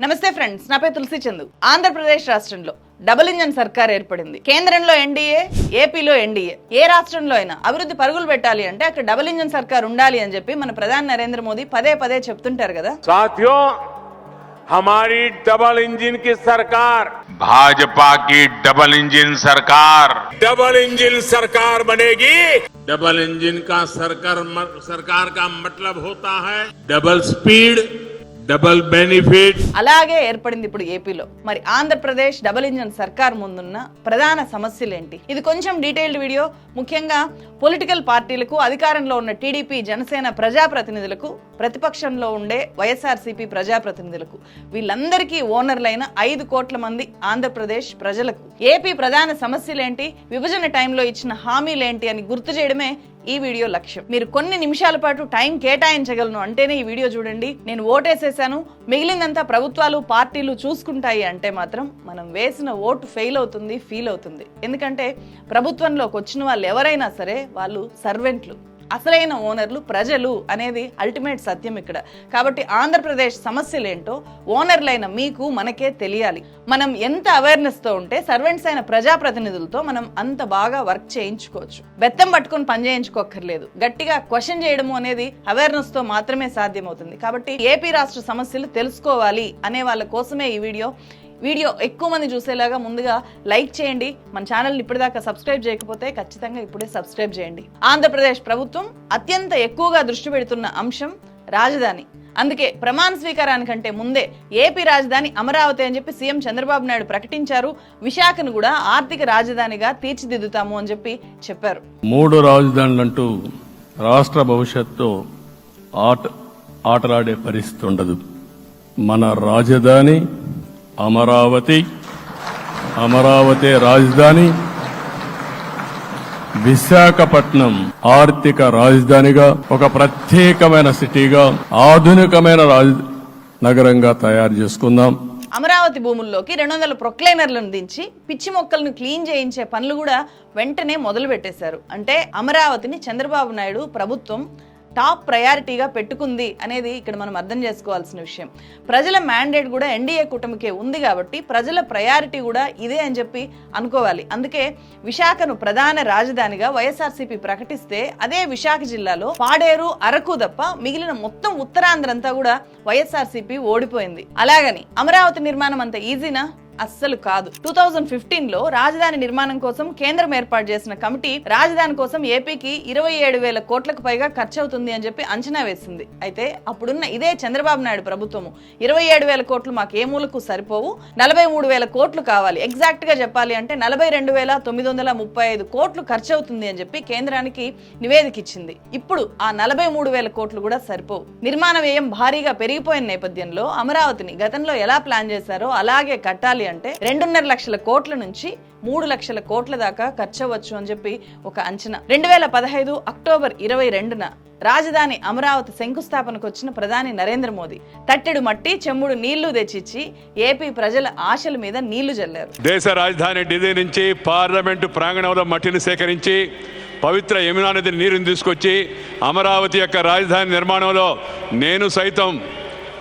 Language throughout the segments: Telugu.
నమస్తే ఫ్రెండ్స్ నా పేరు తులసి చందు ఆంధ్రప్రదేశ్ రాష్ట్రంలో డబుల్ ఇంజన్ సర్కార్ ఏర్పడింది కేంద్రంలో ఎన్డీఏ ఏపీలో ఎన్డీఏ ఏ రాష్ట్రంలో అయినా అభివృద్ధి పరుగులు పెట్టాలి అంటే అక్కడ డబుల్ ఇంజన్ సర్కార్ ఉండాలి అని చెప్పి మన ప్రధాని నరేంద్ర మోదీ పదే పదే చెప్తుంటారు కదా साथियों हमारी डबल इंजन की सरकार भाजपा की डबल इंजन सरकार डबल इंजन सरकार बनेगी डबल इंजन का सरकार सरकार का मतलब होता है डबल स्पीड డబల్ అలాగే ఏర్పడింది ఇప్పుడు ఏపీలో. మరి ఆంధ్రప్రదేశ్ డబల్ ఇంజన్ సర్కార్ ముందున్న ప్రధాన సమస్యలు ఏంటి ఇది కొంచెం డీటెయిల్డ్ వీడియో. ముఖ్యంగా పొలిటికల్ పార్టీలకు అధికారంలో ఉన్న టీడీపీ జనసేన ప్రజాప్రతినిధులకు ప్రతిపక్షంలో ఉండే వైఎస్ఆర్సీపీ ప్రజాప్రతినిధులకు వీళ్ళందరికీ ఓనర్లైన ఐదు కోట్ల మంది ఆంధ్రప్రదేశ్ ప్రజలకు. ఏపీ ప్రధాన సమస్యలేంటి? విభజన టైంలో ఇచ్చిన హామీలేంటి అని గుర్తు చేయడమే ఈ వీడియో లక్ష్యం. మీరు కొన్ని నిమిషాల పాటు టైం కేటాయించగలను. అంటేనే ఈ వీడియో చూడండి. నేను ఓటేసేసాను. మిగిలిందంతా ప్రభుత్వాలు పార్టీలు చూసుకుంటాయి అంటే మాత్రం మనం వేసిన ఓటు ఫెయిల్ అవుతుంది ఫీల్ అవుతుంది. ఎందుకంటే ప్రభుత్వంలోకి వచ్చిన వాళ్ళు ఎవరైనా సరే వాళ్ళు సర్వెంట్లు. అసలైన ఓనర్లు ప్రజలు అనేది అల్టిమేట్ సత్యం ఇక్కడ. కాబట్టి ఆంధ్రప్రదేశ్ సమస్యలేంటో ఓనర్లైన మీకు మనకే తెలియాలి. మనం ఎంత అవేర్నెస్తో ఉంటే సర్వెంట్స్ అయిన ప్రజాప్రతినిధులతో మనం అంత బాగా వర్క్ చేయించుకోవచ్చు. బెత్తం పట్టుకొని పని చేయించుకోక్కర్లేదు. గట్టిగా క్వశ్చన్ చేయడము అనేది అవేర్నెస్తో మాత్రమే సాధ్యమవుతుంది. కాబట్టి ఏపీ రాష్ట్ర సమస్యలు తెలుసుకోవాలి అనే వాళ్ళ కోసమే ఈ వీడియో. వీడియో ఎక్కువ మంది చూసేలాగా ముందుగా లైక్ చేయండి. మన ఛానల్ని ఇప్పటిదాకా సబ్స్క్రైబ్ చేయకపోతే ఖచ్చితంగా ఇప్పుడే సబ్స్క్రైబ్ చేయండి. ఆంధ్రప్రదేశ్ ప్రభుత్వం అత్యంత ఎక్కువగా దృష్టి పెడుతున్న అంశం రాజధాని. అందుకే ప్రమాణ స్వీకారానికంటే ముందే ఏపీ రాజధాని అమరావతి అని చెప్పి సీఎం చంద్రబాబు నాయుడు ప్రకటించారు. విశాఖను కూడా ఆర్థిక రాజధానిగా తీర్చిదిద్దుతాము అని చెప్పి చెప్పారు. మూడు రాజధానులంటూ రాష్ట్ర భవిష్యత్తు ఆట ఆటలాడే పరిస్థితి ఉండదు. మన రాజధాని అమరావతి అమరావతి రాజధాని విశాఖపట్నం ఆర్థిక రాజధానిగా ఒక ప్రత్యేకమైన సిటీగా ఆధునికమైన రాజ నగరంగా తయారు చేసుకుందాం. అమరావతి భూముల్లోకి రెండు వందల ప్రొక్లైనర్లను దించి పిచ్చి మొక్కలను క్లీన్ చేయించే పనులు కూడా వెంటనే మొదలు పెట్టేశారు అంటే అమరావతిని చంద్రబాబు నాయుడు ప్రభుత్వం టాప్ ప్రయారిటీగా పెట్టుకుంది అనేది ఇక్కడ మనం అర్థం చేసుకోవాల్సిన విషయం. ప్రజల మ్యాండేట్ కూడా ఎన్డీఏ కూటమికే ఉంది కాబట్టి ప్రజల ప్రయారిటీ కూడా ఇదే అని చెప్పి అనుకోవాలి. అందుకే విశాఖను ప్రధాన రాజధానిగా వైఎస్ఆర్సీపీ ప్రకటిస్తే అదే విశాఖ జిల్లాలో పాడేరు అరకు తప్ప మిగిలిన మొత్తం ఉత్తరాంధ్ర అంతా కూడా వైఎస్ఆర్సీపీ ఓడిపోయింది. అలాగని అమరావతి నిర్మాణం అంత ఈజీనా? అస్సలు కాదు. టూ థౌజండ్ ఫిఫ్టీన్లో రాజధాని నిర్మాణం కోసం కేంద్రం ఏర్పాటు చేసిన కమిటీ రాజధాని కోసం ఏపీకి ఇరవై ఏడు వేల కోట్లకు పైగా ఖర్చు అవుతుంది అని చెప్పి అంచనా వేసింది. అయితే అప్పుడున్న ఇదే చంద్రబాబు నాయుడు ప్రభుత్వము. ఇరవై ఏడు వేల కోట్లు మాకు ఏ మూలకు సరిపోవు? నలభై మూడు వేల కోట్లు కావాలి. ఎగ్జాక్ట్గా చెప్పాలి అంటే నలభై రెండు వేల తొమ్మిది వందల ముప్పై ఐదు కోట్లు ఖర్చు అవుతుంది అని చెప్పి కేంద్రానికి నివేదిక ఇచ్చింది ఇప్పుడు ఆ నలభై మూడు వేల కోట్లు కూడా సరిపోవు. నిర్మాణ వ్యయం భారీగా పెరిగిపోయిన నేపథ్యంలో అమరావతిని గతంలో ఎలా ప్లాన్ చేశారో అలాగే కట్టాలి అంటే రెండున్నర లక్షల కోట్ల నుంచి మూడు లక్షల కోట్ల దాకా ఖర్చవచ్చు అని చెప్పి ఒక అంచనా. రెండు వేల పదహైదు అక్టోబర్ ఇరవై రెండున రాజధాని అమరావతి శంకుస్థాపనకు వచ్చిన ప్రధాని నరేంద్ర మోదీ తట్టెడు మట్టి చెమ్ముడు నీళ్ళు తెచ్చిచ్చి ఏపీ ప్రజల ఆశల మీద నీళ్ళు జల్లారు. దేశ రాజధాని ఢిల్లీ నుంచి పార్లమెంటు ప్రాంగణంలో మట్టిని సేకరించి పవిత్ర యమునా నది నీరుని తీసుకొచ్చి అమరావతి యొక్క రాజధాని నిర్మాణంలో నేను సైతం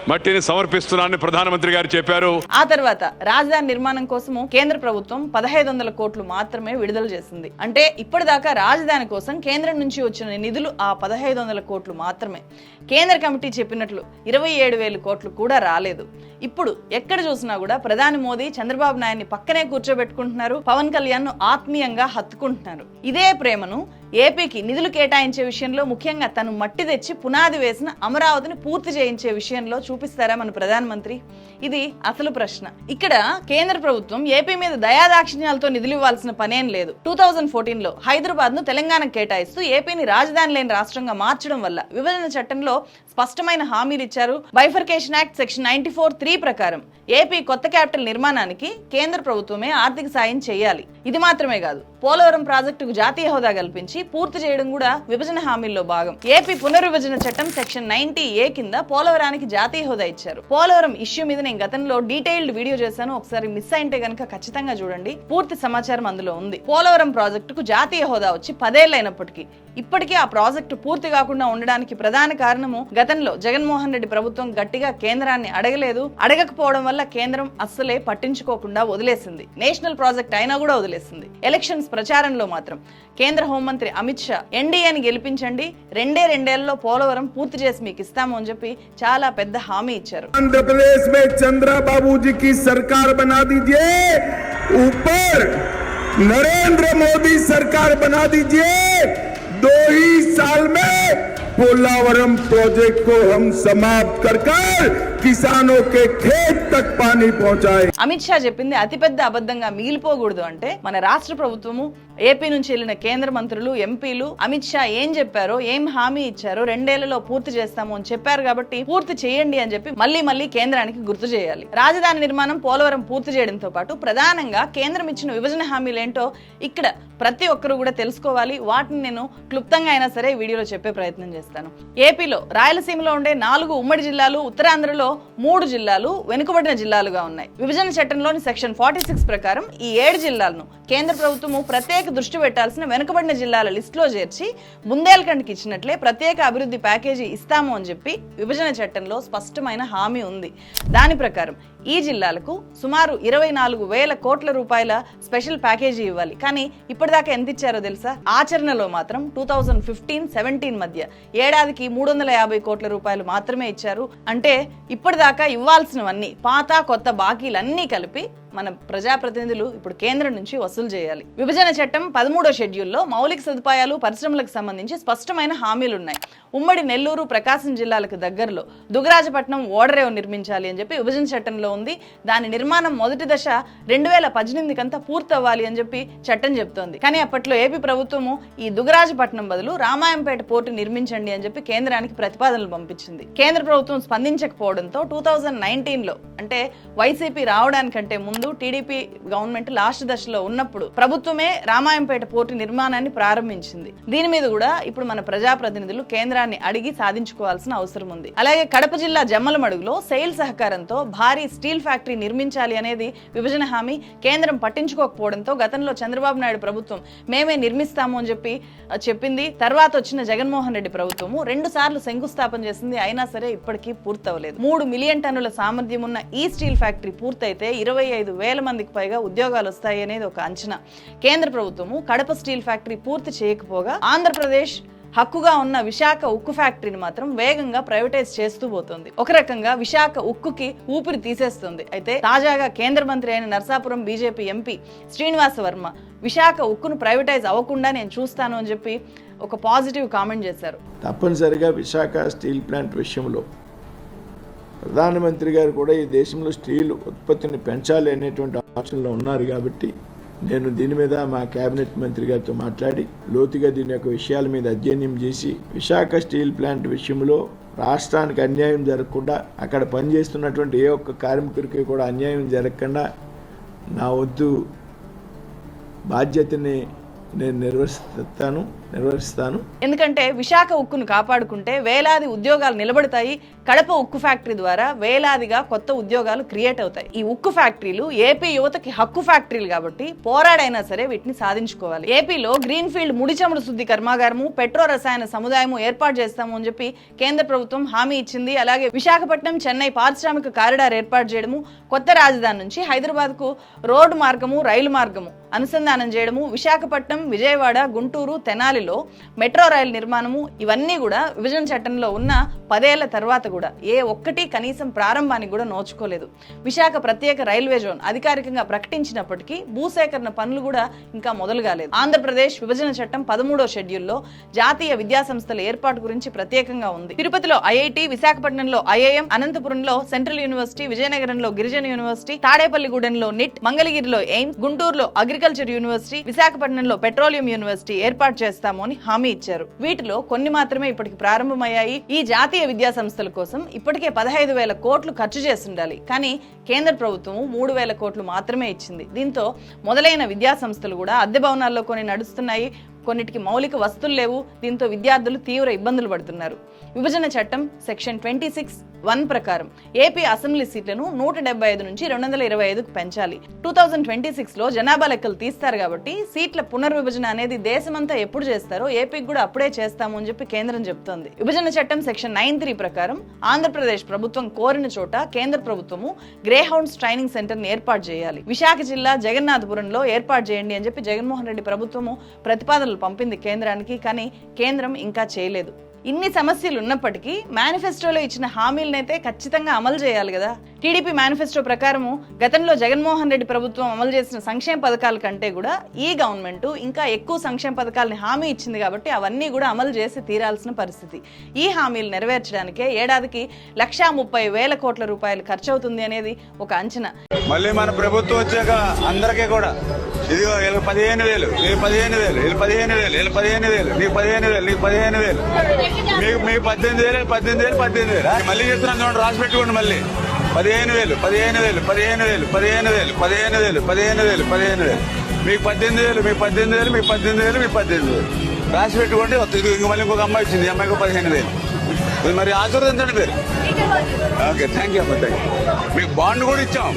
మట్టిని సమర్పిస్తున్నానని ప్రధానమంత్రి గారు చెప్పారు. ఆ తర్వాత రాజధాని నిర్మాణం కోసము కేంద్ర ప్రభుత్వం పదహైదు వందల కోట్లు మాత్రమే విడుదల చేసింది. అంటే ఇప్పటిదాకా రాజధాని కోసం కేంద్రం నుంచి వచ్చిన నిధులు ఆ పదహైదు వందల కోట్లు మాత్రమే. కేంద్ర కమిటీ చెప్పినట్లు ఇరవై ఏడు వేలు కోట్లు కూడా రాలేదు. ఇప్పుడు ఎక్కడ చూసినా కూడా ప్రధాని మోదీ చంద్రబాబు నాయుడిని పక్కనే కూర్చోబెట్టుకుంటున్నారు. పవన్ కళ్యాణ్ను ఆత్మీయంగా హత్తుకుంటున్నారు. ఇదే ప్రేమను ఏపీకి నిధులు కేటాయించే విషయంలో ముఖ్యంగా తను మట్టి తెచ్చి పునాది వేసిన అమరావతిని పూర్తి చేయించే విషయంలో చూపిస్తారా మన ప్రధానమంత్రి? ఇది అసలు ప్రశ్న. ఇక్కడ కేంద్ర ప్రభుత్వం ఏపీ మీద దయాదాక్షిణ్యాలతో నిధులు ఇవ్వాల్సిన పనేం లేదు. టూ థౌజండ్ ఫోర్టీన్లో హైదరాబాద్ను తెలంగాణకు కేటాయిస్తూ ఏపీని రాజధాని లేని రాష్ట్రంగా మార్చడం వల్ల విభజన చట్టంలో స్పష్టమైన హామీలు ఇచ్చారు bifurcation act section ninety four three ప్రకారం. ఏపీ కొత్త క్యాపిటల్ నిర్మాణానికి కేంద్ర ప్రభుత్వమే ఆర్థిక సాయం చేయాలి. ఇది మాత్రమే కాదు పోలవరం ప్రాజెక్టుకు జాతీయ హోదా కల్పించి పూర్తి చేయడం కూడా విభజన హామీల్లో భాగం. ఏపీ పునర్విభజన చట్టం సెక్షన్ నైన్టీ ఏ కింద పోలవరానికి జాతీయ హోదా ఇచ్చారు. పోలవరం ఇష్యూ మీద నేను గతంలో డీటెయిల్డ్ వీడియో చేశాను. ఒకసారి మిస్ అయింటే గనక ఖచ్చితంగా చూడండి. పూర్తి సమాచారం అందులో ఉంది. పోలవరం ప్రాజెక్టుకు జాతీయ హోదా వచ్చి పదేళ్ళైనప్పటికీ ఇప్పటికీ ఆ ప్రాజెక్టు పూర్తి కాకుండా ఉండడానికి ప్రధాన కారణము గతంలో జగన్మోహన్ రెడ్డి ప్రభుత్వం గట్టిగా కేంద్రాన్ని అడగలేదు. అడగకపోవడం వల్ల కేంద్రం అస్సలే పట్టించుకోకుండా వదిలేసింది. నేషనల్ ప్రాజెక్ట్ అయినా కూడా వదిలేసింది. ఎలక్షన్స్ ప్రచారంలో మాత్రం కేంద్ర హోంమంత్రి అమిత్ షా ఎన్డీఏని గెలిపించండి రెండే రెండేళ్లలో పోలవరం పూర్తి చేసి మీకు ఇస్తాము అని చెప్పి చాలా పెద్ద హామీ ఇచ్చారు आंध्र प्रदेश में चंद्रा बाबू जी की सरकार बना दीजिए ऊपर नरेंद्र मोदी सरकार बना दीजिए दो ही साल में पोलावरम प्रोजेक्ट को हम समाप्त कर कर किसानों के खेत तक पानी पहुंचाए అమిత్ షా చెప్పింది అతిపెద్ద అబద్ధంగా మిగిలిపోకూడదు అంటే మన రాష్ట్ర ప్రభుత్వము ఏపీ నుంచి వెళ్ళిన కేంద్ర మంత్రులు ఎంపీలు అమిత్ షా ఏం చెప్పారో ఏం హామీ ఇచ్చారో రెండేళ్లలో పూర్తి చేస్తాము అని చెప్పారు కాబట్టి పూర్తి చేయండి అని చెప్పి మళ్ళీ మళ్ళీ కేంద్రానికి గుర్తు చేయాలి రాజధాని నిర్మాణం పోలవరం పూర్తి చేయడంతో పాటు ప్రధానంగా కేంద్రం ఇచ్చిన విభజన హామీలు ఏంటో ఇక్కడ ప్రతి ఒక్కరు కూడా తెలుసుకోవాలి వాటిని నేను క్లుప్తంగా అయినా సరే ఈ వీడియోలో చెప్పే ప్రయత్నం చేస్తాను ఏపీలో రాయలసీమలో ఉండే నాలుగు ఉమ్మడి జిల్లాలు ఉత్తరాంధ్రలో మూడు జిల్లాలు వెనుకబడిన జిల్లాలుగా ఉన్నాయి. విభజన చట్టంలోని సెక్షన్ ఫార్టీ సిక్స్ ప్రకారం ఈ ఏడు జిల్లాలను కేంద్ర ప్రభుత్వము ప్రత్యేక దృష్టి పెట్టాల్సిన వెనుకబడిన జిల్లాల లిస్టులో చేర్చి బుందేల్ఖండ్కి ఇచ్చినట్లే ప్రత్యేక అభివృద్ధి ప్యాకేజీ ఇస్తాము అని చెప్పి విభజన చట్టంలో స్పష్టమైన హామీ ఉంది. దాని ప్రకారం ఈ జిల్లాలకు సుమారు ఇరవై నాలుగు వేల కోట్ల రూపాయల స్పెషల్ ప్యాకేజీ ఇవ్వాలి. కానీ ఇప్పటిదాకా ఎంత ఇచ్చారో తెలుసా? ఆచరణలో మాత్రం టూ థౌజండ్ ఫిఫ్టీన్ సెవెంటీన్ మధ్య ఏడాదికి మూడు వందల యాభై కోట్ల రూపాయలు మాత్రమే ఇచ్చారు. అంటే ఇప్పటిదాకా ఇవ్వాల్సినవన్నీ పాత కొత్త బాకీలన్నీ కలిపి మన ప్రజాప్రతినిధులు ఇప్పుడు కేంద్రం నుంచి వసూలు చేయాలి. విభజన చట్టం పదమూడో షెడ్యూల్లో మౌలిక సదుపాయాలు పరిశ్రమలకు సంబంధించి స్పష్టమైన హామీలు ఉన్నాయి ఉమ్మడి నెల్లూరు ప్రకాశం జిల్లాలకు దగ్గరలో దుగరాజపట్నం ఓడరేవు నిర్మించాలి అని చెప్పి విభజన చట్టంలో ఉంది. దాని నిర్మాణం మొదటి దశ రెండు వేల పద్దెనిమిదికంతా పూర్తి అవ్వాలి అని చెప్పి చట్టం చెప్తోంది. కానీ అప్పట్లో ఏపీ ప్రభుత్వము ఈ దుగరాజపట్నం బదులు రామాయంపేట పోర్టు నిర్మించండి అని చెప్పి కేంద్రానికి ప్రతిపాదనలు పంపించింది. కేంద్ర ప్రభుత్వం స్పందించకపోవడంతో టూ థౌజండ్ నైన్టీన్లో అంటే వైసీపీ రావడానికంటే ముందు టీడీపీ గవర్నమెంట్ లాస్ట్ దశలో ఉన్నప్పుడు ప్రభుత్వమే రామాయంపేట పోర్టు నిర్మాణాన్ని ప్రారంభించింది. దీని మీద కూడా ఇప్పుడు మన ప్రజాప్రతినిధులు కేంద్రాన్ని అడిగి సాధించుకోవాల్సిన అవసరం ఉంది. అలాగే కడప జిల్లా జమ్మలమడుగులో సెయిల్ సహకారంతో భారీ స్టీల్ ఫ్యాక్టరీ నిర్మించాలి అనేది విభజన హామీ కేంద్రం పట్టించుకోకపోవడంతో గతంలో చంద్రబాబు నాయుడు ప్రభుత్వం మేమే నిర్మిస్తాము అని చెప్పి చెప్పింది. తర్వాత వచ్చిన జగన్మోహన్ రెడ్డి ప్రభుత్వము రెండు సార్లు శంకుస్థాపన చేసింది. అయినా సరే ఇప్పటికీ పూర్తవలేదు. మూడు మిలియన్ టన్నుల సామర్థ్యం ఉన్న ఈ స్టీల్ ఫ్యాక్టరీ పూర్తయితే ఇరవై ఐదు వేల మందికి పైగా ఉద్యోగాలు వస్తాయి అనేది ఒక అంచనా. కేంద్ర ప్రభుత్వము కడప స్టీల్ ఫ్యాక్టరీ పూర్తి చేయకపోగా ఆంధ్రప్రదేశ్ హక్కుగా ఉన్న విశాఖ ఉక్కు ఫ్యాక్టరీని మాత్రం వేగంగా ప్రైవేటైజ్ చేస్తూ పోతుంది. ఒక రకంగా విశాఖ ఉక్కుకి ఊపిరి తీసేస్తుంది. అయితే తాజాగా కేంద్ర మంత్రి అయిన నర్సాపురం బీజేపీ ఎంపీ శ్రీనివాస వర్మ విశాఖ ఉక్కును ప్రైవేటైజ్ అవ్వకుండా నేను చూస్తాను అని చెప్పి ఒక పాజిటివ్ కామెంట్ చేశారు. తప్పనిసరిగా విశాఖ స్టీల్ ప్లాంట్ విషయంలో ప్రధానమంత్రి గారు కూడా ఈ దేశంలో స్టీల్ ఉత్పత్తిని పెంచాలి అనేటువంటి ఆలోచనలో ఉన్నారు కాబట్టి నేను దీని మీద మా కేబినెట్ మంత్రి గారితో మాట్లాడి లోతుగా దీని యొక్క విషయాల మీద అధ్యయనం చేసి విశాఖ స్టీల్ ప్లాంట్ విషయంలో రాష్ట్రానికి అన్యాయం జరగకుండా అక్కడ పనిచేస్తున్నటువంటి ఏ ఒక్క కార్మికుడికి కూడా అన్యాయం జరగకుండా నా వద్దు బాధ్యతని నేను నిర్వహిస్తాను నిర్వహిస్తాను ఎందుకంటే విశాఖ ఉక్కును కాపాడుకుంటే వేలాది ఉద్యోగాలు నిలబడతాయి. కడప ఉక్కు ఫ్యాక్టరీ ద్వారా వేలాదిగా కొత్త ఉద్యోగాలు క్రియేట్ అవుతాయి. ఈ ఉక్కు ఫ్యాక్టరీలు ఏపీ యువతకి హక్కు ఫ్యాక్టరీలు కాబట్టి పోరాడైనా సరే వీటిని సాధించుకోవాలి. ఏపీలో గ్రీన్ ఫీల్డ్ ముడి చమురు శుద్ధి కర్మాగారము పెట్రో రసాయన సముదాయము ఏర్పాటు చేస్తాము అని చెప్పి కేంద్ర ప్రభుత్వం హామీ ఇచ్చింది. అలాగే విశాఖపట్నం చెన్నై పారిశ్రామిక కారిడార్ ఏర్పాటు చేయడము కొత్త రాజధాని నుంచి హైదరాబాద్కు రోడ్డు మార్గము రైలు మార్గము అనుసంధానం చేయడము విశాఖపట్నం విజయవాడ గుంటూరు తెనాలి తెనాలిలో మెట్రో రైలు నిర్మాణము ఇవన్నీ కూడా విభజన చట్టంలో ఉన్న పదేళ్ళ తర్వాత కూడా ఏ ఒక్కటి కనీసం ప్రారంభానికి కూడా నోచుకోలేదు. విశాఖ ప్రత్యేక రైల్వే జోన్ అధికారికంగా ప్రకటించినప్పటికీ భూసేకరణ పనులు కూడా ఇంకా మొదలు కాలేదు. ఆంధ్రప్రదేశ్ విభజన చట్టం పదమూడో షెడ్యూల్లో జాతీయ విద్యా సంస్థల ఏర్పాటు గురించి ప్రత్యేకంగా ఉంది. తిరుపతిలో ఐఐటి విశాఖపట్నంలో ఐఐఎం అనంతపురంలో సెంట్రల్ యూనివర్సిటీ విజయనగరంలో గిరిజన యూనివర్సిటీ తాడేపల్లిగూడెంలో నిట్ మంగళగిరిలో ఎయిమ్స్ గుంటూరులో అగ్రికల్చర్ యూనివర్సిటీ విశాఖపట్నంలో పెట్రోలియం యూనివర్సిటీ ఏర్పాటు చేస్తారు. చేస్తాము అని హామీ ఇచ్చారు. వీటిలో కొన్ని మాత్రమే ఇప్పటికి ప్రారంభమయ్యాయి. ఈ జాతీయ విద్యా సంస్థల కోసం ఇప్పటికే పదహైదు వేల కోట్లు ఖర్చు చేస్తుండాలి. కానీ కేంద్ర ప్రభుత్వం మూడు వేల కోట్లు మాత్రమే ఇచ్చింది. దీంతో మొదలైన విద్యా సంస్థలు కూడా అద్దె భవనాల్లో కొన్ని నడుస్తున్నాయి. కొన్నిటికి మౌలిక వస్తువులు లేవు. దీంతో విద్యార్థులు తీవ్ర ఇబ్బందులు పడుతున్నారు. విభజన చట్టం సెక్షన్ ట్వంటీ సిక్స్ వన్ ప్రకారం ఏపీ అసెంబ్లీ సీట్లను నూట డెబ్బై ఐదు నుంచి రెండు వందల ఇరవై ఐదుకు పెంచాలి. టూ థౌజండ్ ట్వంటీ సిక్స్లో జనాభా లెక్కలు తీస్తారు కాబట్టి సీట్ల పునర్విభజన అనేది దేశమంతా ఎప్పుడు చేస్తారో ఏపీకి కూడా అప్పుడే చేస్తాము అని చెప్పి కేంద్రం చెబుతోంది విభజన చట్టం సెక్షన్ నైన్ త్రీ ప్రకారం ఆంధ్రప్రదేశ్ ప్రభుత్వం కోరిన చోట కేంద్ర ప్రభుత్వము గ్రేహౌండ్స్ ట్రైనింగ్ సెంటర్ని ఏర్పాటు చేయాలి. విశాఖ జిల్లా జగన్నాథపురంలో ఏర్పాటు చేయండి అని చెప్పి జగన్మోహన్ రెడ్డి ప్రభుత్వము ప్రతిపాదనలు పంపింది కేంద్రానికి కానీ కేంద్రం ఇంకా చేయలేదు. ఇన్ని సమస్యలు ఉన్నప్పటికీ మేనిఫెస్టోలో ఇచ్చిన హామీలనైతే ఖచ్చితంగా అమలు చేయాలి కదా. టీడీపీ మేనిఫెస్టో ప్రకారము గతంలో జగన్మోహన్ రెడ్డి ప్రభుత్వం అమలు చేసిన సంక్షేమ పథకాల కంటే కూడా ఈ గవర్నమెంట్ ఇంకా ఎక్కువ సంక్షేమ పథకాలని హామీ ఇచ్చింది కాబట్టి అవన్నీ కూడా అమలు చేసి తీరాల్సిన పరిస్థితి. ఈ హామీలు నెరవేర్చడానికే ఏడాదికి లక్షా ముప్పై వేల కోట్ల రూపాయలు ఖర్చు అవుతుంది అనేది ఒక అంచనా. మళ్ళీ మన ప్రభుత్వం వచ్చాక అందరికీ కూడా ఇదిగో పదిహేను వేలు వీళ్ళు పదిహేను వేలు వీళ్ళు పదిహేను వేలు వీళ్ళు పదిహేను వేలు నీకు పదిహేను వేలు నీకు పదిహేను వేలు. మీకు మీకు పద్దెనిమిది వేలు పద్దెనిమిది వేలు పద్దెనిమిది వేలు. మళ్ళీ చెప్తున్నాను చూడండి రాసి పెట్టుకోండి మళ్ళీ. పదిహేను వేలు పదిహేను వేలు పదిహేను వేలు పదిహేను వేలు పదిహేను వేలు పదిహేను వేలు పదిహేను వేలు. మీకు పద్దెనిమిది వేలు మీకు పద్దెనిమిది వేలు మీకు పద్దెనిమిది వేలు మీకు పద్దెనిమిది వేలు. రాసి పెట్టుకోండి ఇంక మళ్ళీ ఇంకొక అమ్మాయి వచ్చింది ఈ అమ్మాయికి పదిహేను వేలు. ఇది మరి ఆశీర్వదించండి మీరు. ఓకే థ్యాంక్ యూ అమ్మా థ్యాంక్ యూ మీకు బాండ్ కూడా ఇచ్చాం.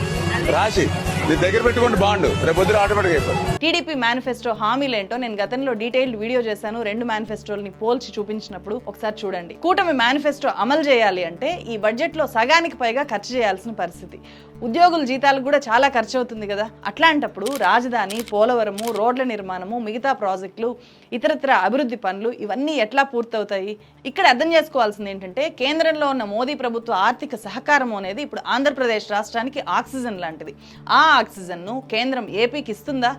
రాసి. మీ దగ్గర పెట్టుకోండి బాండ్. రేపు ఆటోమేటిక్ అయిపోతుంది. టీడీపీ మేనిఫెస్టో హామీలేంటో నేను గతంలో డీటెయిల్డ్ వీడియో చేశాను. రెండు మేనిఫెస్టోల్ని పోల్చి చూపించినప్పుడు ఒకసారి చూడండి. కూటమి మేనిఫెస్టో అమలు చేయాలి అంటే ఈ బడ్జెట్లో సగానికి పైగా ఖర్చు చేయాల్సిన పరిస్థితి. ఉద్యోగుల జీతాలకు కూడా చాలా ఖర్చు అవుతుంది కదా. అట్లాంటప్పుడు రాజధాని పోలవరము రోడ్ల నిర్మాణము మిగతా ప్రాజెక్టులు ఇతరత్ర అభివృద్ధి పనులు ఇవన్నీ ఎట్లా పూర్తవుతాయి? ఇక్కడ అర్థం చేసుకోవాల్సింది ఏంటంటే కేంద్రంలో ఉన్న మోదీ ప్రభుత్వ ఆర్థిక సహకారం అనేది ఇప్పుడు ఆంధ్రప్రదేశ్ రాష్ట్రానికి ఆక్సిజన్ లాంటిది. ఆ ఆక్సిజన్ను కేంద్రం ఏపీకి ఇస్తుందా?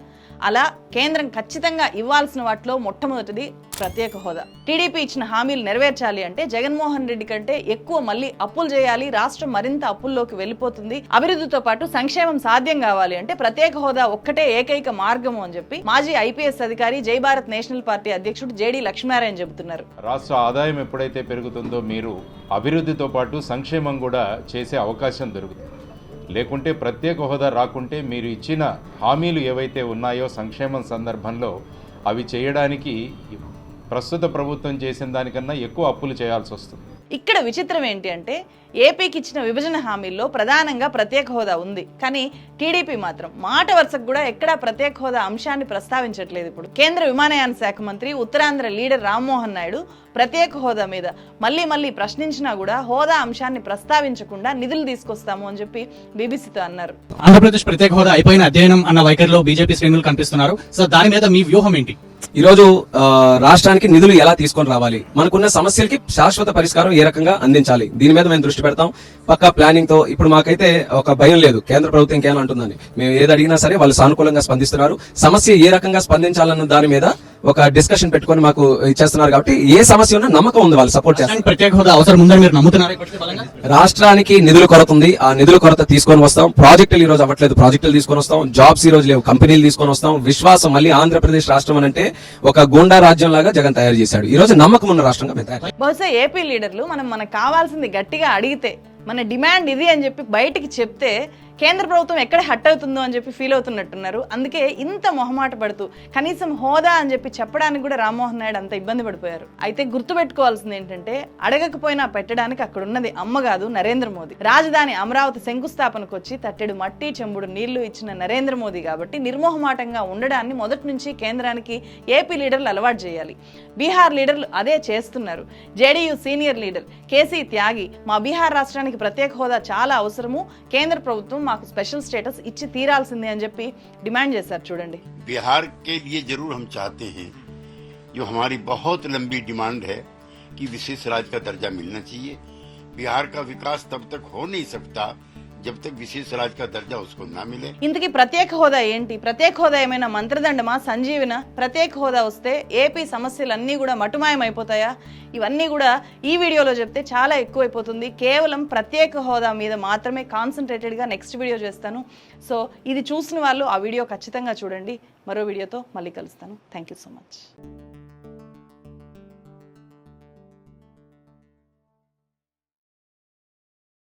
అలా కేంద్రం ఖచ్చితంగా ఇవ్వాల్సిన వాటిలో మొట్టమొదటిది ప్రత్యేక హోదా. టీడీపీ ఇచ్చిన హామీలు నెరవేర్చాలి అంటే జగన్మోహన్ రెడ్డి కంటే ఎక్కువ మళ్ళీ అప్పులు చేయాలి రాష్ట్రం మరింత అప్పుల్లోకి వెళ్ళిపోతుంది అభివృద్ధితో పాటు సంక్షేమం సాధ్యం కావాలి అంటే ప్రత్యేక హోదా ఒక్కటే ఏకైక మార్గము అని చెప్పి మాజీ ఐపీఎస్ అధికారి జై భారత్ నేషనల్ పార్టీ అధ్యక్షుడు జేడీ లక్ష్మీనారాయణ చెబుతున్నారు. రాష్ట్ర ఆదాయం ఎప్పుడైతే పెరుగుతుందో మీరు అభివృద్ధితో పాటు సంక్షేమం కూడా చేసే అవకాశం దొరుకుతుంది. లేకుంటే ప్రత్యేక హోదా రాకుంటే మీరు ఇచ్చిన హామీలు ఏవైతే ఉన్నాయో సంక్షేమం సందర్భంలో అవి చేయడానికి ప్రస్తుత ప్రభుత్వం చేసిన దానికన్నా ఎక్కువ అప్పులు చేయాల్సి వస్తుంది. ఇక్కడ విచిత్రం ఏంటి అంటే ఏపీకి ఇచ్చిన విభజన హామీల్లో ప్రధానంగా ప్రత్యేక హోదా ఉంది. కానీ టీడీపీ మాత్రం మాట వరుసకు కూడా ఎక్కడా ప్రత్యేక హోదా అంశాన్ని ప్రస్తావించట్లేదు ఇప్పుడు. కేంద్ర విమానయాన శాఖ మంత్రి ఉత్తరాంధ్ర లీడర్ రామ్మోహన్ నాయుడు ప్రత్యేక హోదా మీద మళ్ళీ మళ్ళీ ప్రశ్నించినా కూడా హోదా అంశాన్ని ప్రస్తావించకుండా నిధులు తీసుకొస్తాము అని చెప్పి బీబీసీతో అన్నారు. ఆంధ్రప్రదేశ్ ప్రత్యేక హోదా అయిపోయిన అధ్యయనం అన్న వైఖరిలో బీజేపీ శ్రేణులు కనిపిస్తున్నారు. సో దాని మీద మీ వ్యూహం ఏంటి? ఈరోజు రాష్ట్రానికి నిధులు ఎలా తీసుకొని రావాలి? మనకున్న సమస్యలకి శాశ్వత పరిష్కారం ఏ రకంగా అందించాలి? దీని మీద మేము దృష్టి పెడతాం. పక్కా ప్లానింగ్తో ఇప్పుడు మాకైతే ఒక భయం లేదు. కేంద్ర ప్రభుత్వం ఇంకేం అంటుందని. మేము ఏది అడిగినా సరే వాళ్ళు సానుకూలంగా స్పందిస్తున్నారు. సమస్య ఏ రకంగా స్పందించాలన్న దాని మీద ఒక డిస్కషన్ పెట్టుకొని మాకు ఇచ్చేస్తున్నారు కాబట్టి ఏ సమస్య ఉన్నా నమ్మకం ఉంది వాళ్ళు సపోర్ట్ చేస్తారు. రాష్ట్రానికి ప్రత్యేక హోదా అవసరం ఉందని మీరు నమ్ముతున్నారా రాష్ట్రానికి నిధుల కొరత ఉంది. ఆ నిధుల కొరత తీసుకొని వస్తాం. ప్రాజెక్టులు ఈ రోజు అవ్వట్లేదు. ప్రాజెక్టులు తీసుకొని వస్తాం. జాబ్స్ ఈ రోజు లేవు కంపెనీలు తీసుకొని వస్తాం. విశ్వాసం మళ్ళీ ఆంధ్రప్రదేశ్ రాష్ట్రం అని అంటే ఒక గూండా రాజ్యం లాగా జగన్ తయారు చేశాడు. ఈ రోజు నమ్మకం ఉన్న రాష్ట్రంగా మేము తయారు బహుశా ఏపీ లీడర్లు మనం మనకు కావాల్సింది గట్టిగా అడిగితే మన డిమాండ్ ఇది అని చెప్పి బయటికి చెప్తే కేంద్ర ప్రభుత్వం ఎక్కడ హట్ అవుతుందో అని చెప్పి ఫీల్ అవుతున్నట్టున్నారు. అందుకే ఇంత మొహమాట పడుతూ కనీసం హోదా అని చెప్పి చెప్పడానికి కూడా రామ్మోహన్ నాయుడు అంత ఇబ్బంది పడిపోయారు. అయితే గుర్తుపెట్టుకోవాల్సింది ఏంటంటే అడగకపోయినా పెట్టడానికి అక్కడ ఉన్నది అమ్మ కాదు నరేంద్ర మోదీ. రాజధాని అమరావతి శంకుస్థాపనకు వచ్చి తట్టెడు మట్టి చెంబుడు నీళ్ళు ఇచ్చిన నరేంద్ర మోదీ కాబట్టి నిర్మోహమాటంగా ఉండడాన్ని మొదటి నుంచి కేంద్రానికి ఏపీ లీడర్లు అలవాటు చేయాలి. బీహార్ లీడర్లు అదే చేస్తున్నారు. JDU senior leader KC Tyagi మా బీహార్ రాష్ట్రానికి ప్రత్యేక హోదా చాలా అవసరము. కేంద్ర ప్రభుత్వం మా మాకు స్పెషల్ స్టేటస్ ఇచ్చి తీరాల్సిందే అని చెప్పి డిమాండ్ చేశారు చూడండి बिहार के लिए जरूर हम चाहते हैं जो हमारी बहुत लंबी डिमांड है कि विशेष राज्य का दर्जा मिलना चाहिए बिहार का विकास तब तक हो नहीं सकता जब तक विशेष राज्य का दर्जा उसको ना मिले ఇంతకీ ప్రత్యేక హోదా ఏంటి ప్రత్యేక హోదా ఏమైనా మంత్రదండమా సంజీవన ప్రత్యేక హోదా వస్తే ఏపీ సమస్యలన్నీ కూడా మటుమాయమైపోతాయా ఇవన్నీ కూడా ఈ వీడియోలో చెప్తే చాలా ఎక్కువైపోతుంది కేవలం ప్రత్యేక హోదా మీద మాత్రమే కాన్సన్ట్రేటెడ్గా నెక్స్ట్ వీడియో చేస్తాను సో ఇది చూసిన వాళ్ళు ఆ వీడియో ఖచ్చితంగా చూడండి మరో వీడియోతో మళ్ళీ కలుస్తాను థ్యాంక్ యూ సో మచ్